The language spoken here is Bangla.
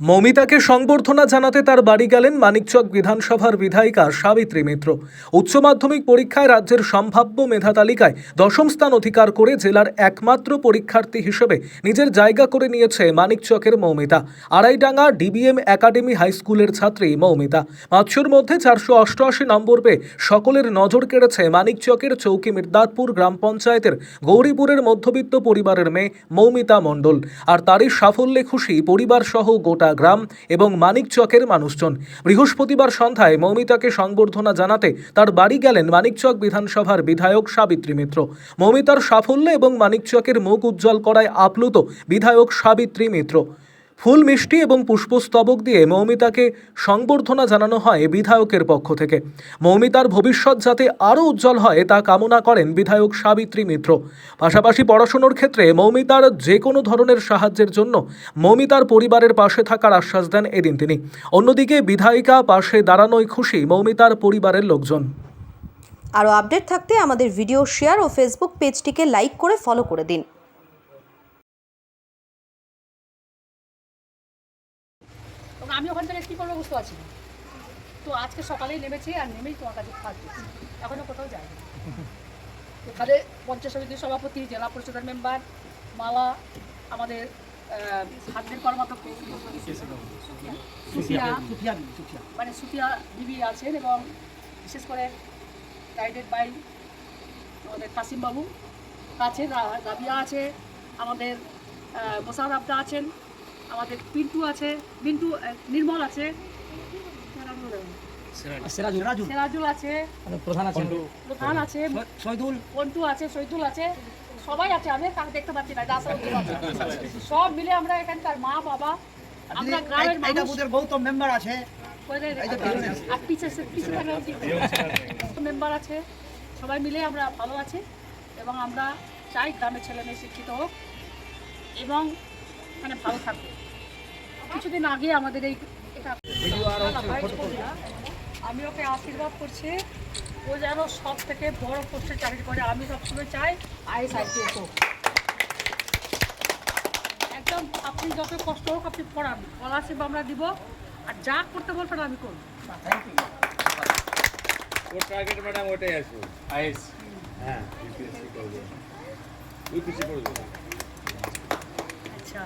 মৌমিতাকে সংবর্ধনা জানাতে তার বাড়ি গেলেন মানিকচক বিধানসভার বিধায়িকা সাবিত্রী মিত্র। উচ্চ মাধ্যমিক পরীক্ষায় রাজ্যের সম্ভাব্য মেধা তালিকায় দশম স্থান অধিকার করে জেলার একমাত্র পরীক্ষার্থী হিসেবে নিজের জায়গা করে নিয়েছে মানিকচকের Moumita. Araidanga DBM academy high স্কুলের ছাত্রী মৌমিতা। পাঁচশোর মধ্যে চারশো অষ্টআশি নম্বর পেয়ে সকলের নজর কেড়েছে মানিকচকের চৌকি মির্দাতপুর গ্রাম পঞ্চায়েতের গৌরীপুরের মধ্যবিত্ত পরিবারের মেয়ে মৌমিতা মণ্ডল। আর তারই সাফল্যে খুশি পরিবার সহ গোটা গ্রাম এবং মানিকচকের মানুষজন। বৃহস্পতিবার সন্ধ্যায় মৌমিতাকে সংবর্ধনা জানাতে তার বাড়ি গেলেন মানিকচক বিধানসভার বিধায়ক সাবিত্রী মিত্র। মৌমিতার সাফল্য এবং মানিকচকের মুখ উজ্জ্বল করায় আপ্লুত বিধায়ক সাবিত্রী মিত্র। ফুল মিষ্টি এবং পুষ্পস্তবক দিয়ে মৌমিতাকে সংবর্ধনা জানানো হয় বিধায়কের পক্ষ থেকে। মৌমিতার ভবিষ্যৎ যাতে আরও উজ্জ্বল হয়, তা কামনা করেন বিধায়ক সাবিত্রী মিত্র। পাশাপাশি পড়াশুনোর ক্ষেত্রে মৌমিতার যে কোনো ধরনের সাহায্যের জন্য মৌমিতার পরিবারের পাশে থাকার আশ্বাস দেন এদিন তিনি। অন্যদিকে বিধায়িকা পাশে দাঁড়ানোয় খুশি মৌমিতার পরিবারের লোকজন। আরও আপডেট থাকতে আমাদের ভিডিও শেয়ার ও ফেসবুক পেজটিকে লাইক করে ফলো করে দিন। আমি ওখান থেকে কী করব বুঝতে পারছি না। তো আজকে সকালেই নেমেছি আর নেমেই তোমার কাছে থাকছি এখনও কোথাও যাইনি এখানে পঞ্চায়েত সমিতির সভাপতি, জেলা পরিষদের মেম্বার, মালা আমাদের হাতের কর্মাধ্যক্ষ মানে সুফিয়া দিদি আছেন এবং বিশেষ করে গাইডেড বাই আমাদের কাসিম বাবু আছেন রাবিয়া আছে, আমাদের মোসাদ আবদা আছেন। আমাদের পিন্টু আছে পিন্টু নির্মল আছে। সিরাজুল আছে। প্রধান আছেন প্রধান আছে। শহীদুল। পন্টু আছে শহীদুল আছে। সবাই আছে আমি কাকে দেখতে পাচ্ছি না সব মিলে আমরা এখানকার মা বাবা আমরা গ্রামের মানুষ। বুথের গৌতম মেম্বার আছে। আর পিছে মেম্বার আছে। সবাই মিলে আমরা ভালো আছি এবং আমরা চাই গ্রামের ছেলে মেয়ে শিক্ষিত হোক। এবং মানে ভালো থাকবে। কিছুদিন আগে আমাদের এই এটা আমি ওকে আশীর্বাদ করছি। ও যেন সব থেকে বড় পোস্টে চাকরি করে। আমি সবসময় চাই আইএস আইপিএস হোক একদম আপনি যত কষ্ট হোক আপনি পড়ান। স্কলারশিপ আমরা দিব। আর যা করতে বলবেন আমি করব। ওর টার্গেট ম্যাডাম ওটাই আসবে আইএস। হ্যাঁ ইউপিএসসি করবে। ইউপিএসসি করবে। আচ্ছা।